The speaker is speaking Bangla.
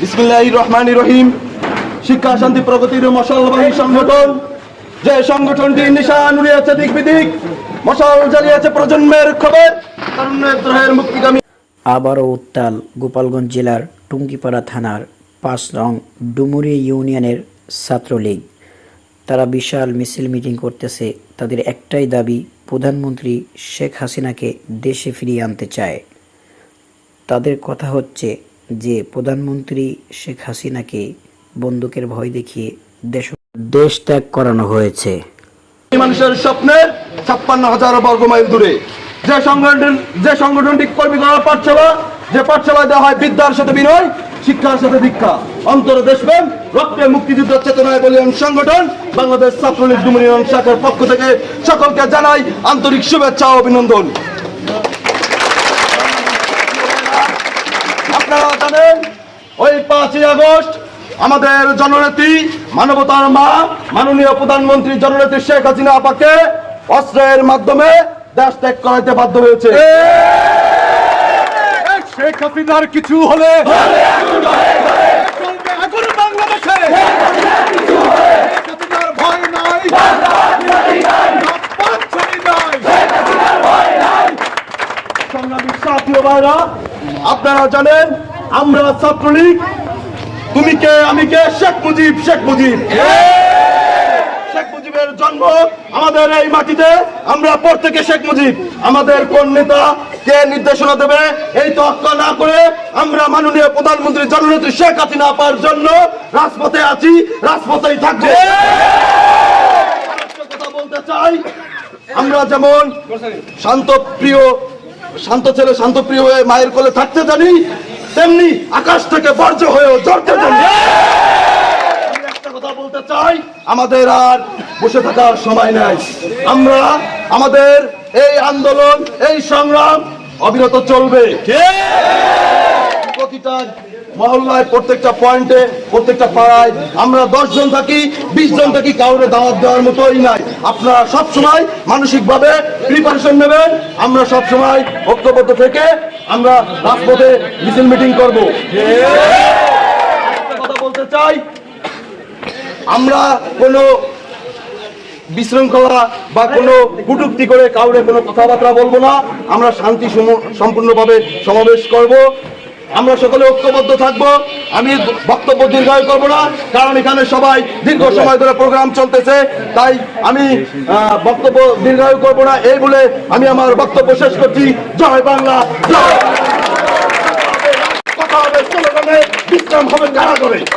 বিসমিল্লাহ রহমান রহিম। শিক্ষা, শান্তি, প্রগতির মশালবাহী সংগঠন। যে সংগঠনটি নিশান উড়িয়েছে দিক বিদিক, মশাল জ্বালিয়েছে প্রজন্মের খবর মুক্তিগামী। আবারও উত্তাল গোপালগঞ্জ জেলার টুঙ্গিপাড়া থানার পাঁচ নং ডুমুরি ইউনিয়নের ছাত্রলীগ। তারা বিশাল মিছিল মিটিং করতেছে। তাদের একটাই দাবি, প্রধানমন্ত্রী শেখ হাসিনাকে দেশে ফিরিয়ে আনতে চায়। তাদের কথা হচ্ছে যে প্রধানমন্ত্রী শেখ হাসিনাকে বন্দুকের ভয় দেখিয়ে দেশ দেশ ত্যাগ করানো হয়েছে। মানুষের স্বপ্নের ছাপ্পান্ন হাজার বর্গ মাইল দূরে। যে সংগঠন যে সংগঠনটি কর্মী করার পাঠশালা যে পাঠশালায় দেওয়া হয় বিদ্যার সাথে বিনয় শিক্ষার সাথে দীক্ষা। অন্তর দেশপ্রেম রক্তে মুক্তিযুদ্ধ চেতনায় বলিয়ান সংগঠন বাংলাদেশ ছাত্রলীগ ডুমুনিয়ন শাখার পক্ষ থেকে সকলকে জানাই আন্তরিক শুভেচ্ছা ও অভিনন্দন। আপনারা জানেন ওই পাঁচই আগস্ট আমাদের জননেত্রী মানবতার মা মাননীয় প্রধানমন্ত্রী জননেত্রী শেখ হাসিনা আপাকে অস্ত্রের মাধ্যমে দেশ ত্যাগ করাইতে বাধ্য হয়েছে। শেখ হাসিনার কিছু হলে বাংলাদেশে শেখ হাসিনার ভয় নাই পাঁচছড়ি নাই সংগ্রামী ভাইরা, আপনারা জানেন আমরা ছাত্রলীগ। তুমি কে, আমি কে? শেখ মুজিব শেখ মুজিব। শেখ মুজিবের জন্ম আমাদের এই মাটিতে, আমরা শেখ মুজিব। আমাদের কোন নেতা নির্দেশনা দেবে, এই না করে আমরা মাননীয় প্রধানমন্ত্রী জননেত্রী শেখ হাসিনা পাওয়ার জন্য রাজপথে আছি, রাজপথেই থাকব। আমরা যেমন শান্ত, প্রিয় শান্ত ছেলে, শান্ত প্রিয় হয়ে মায়ের কোলে থাকতে জানি, তেমনি আকাশ থেকে বর্জ্য হয়েও জড়তে জানি। আমাদের আর বসে থাকার সময় নাই। আমরা, আমাদের এই আন্দোলন, এই সংগ্রাম অবিরত চলবে। প্রতিটা মহল্লায় প্রত্যেকটা পয়েন্টে, প্রত্যেকটা পাড়ায় আমরা জন থাকি বিশ জন থাকি, কাউরে দাওয়াত দেওয়ার মতোই নাই। আপনারা মানসিকভাবে প্রিপারেশন নেবেন। আমরা সব সময় ঐক্যবদ্ধ থেকে আমরা রাজপথে মিছিল মিটিং করব। কথা বলতে চাই, আমরা কোনো বিশৃঙ্খলা বা কোনো কুটুক্তি করে কাউরে কোনো কথাবার্তা বলব না। আমরা শান্তি সম্পূর্ণভাবে সমাবেশ করব। আমরা সকলে ঐক্যবদ্ধ থাকব। আমি বক্তব্য দীর্ঘায়ু করব না, কারণ এখানে সবাই দীর্ঘ সময় ধরে প্রোগ্রাম চলতেছে। তাই আমি বক্তব্য দীর্ঘায়ু করব না, এই বলে আমি আমার বক্তব্য শেষ করছি। জয় বাংলা কথা হবে বিশ্রাম হবে কারা করে?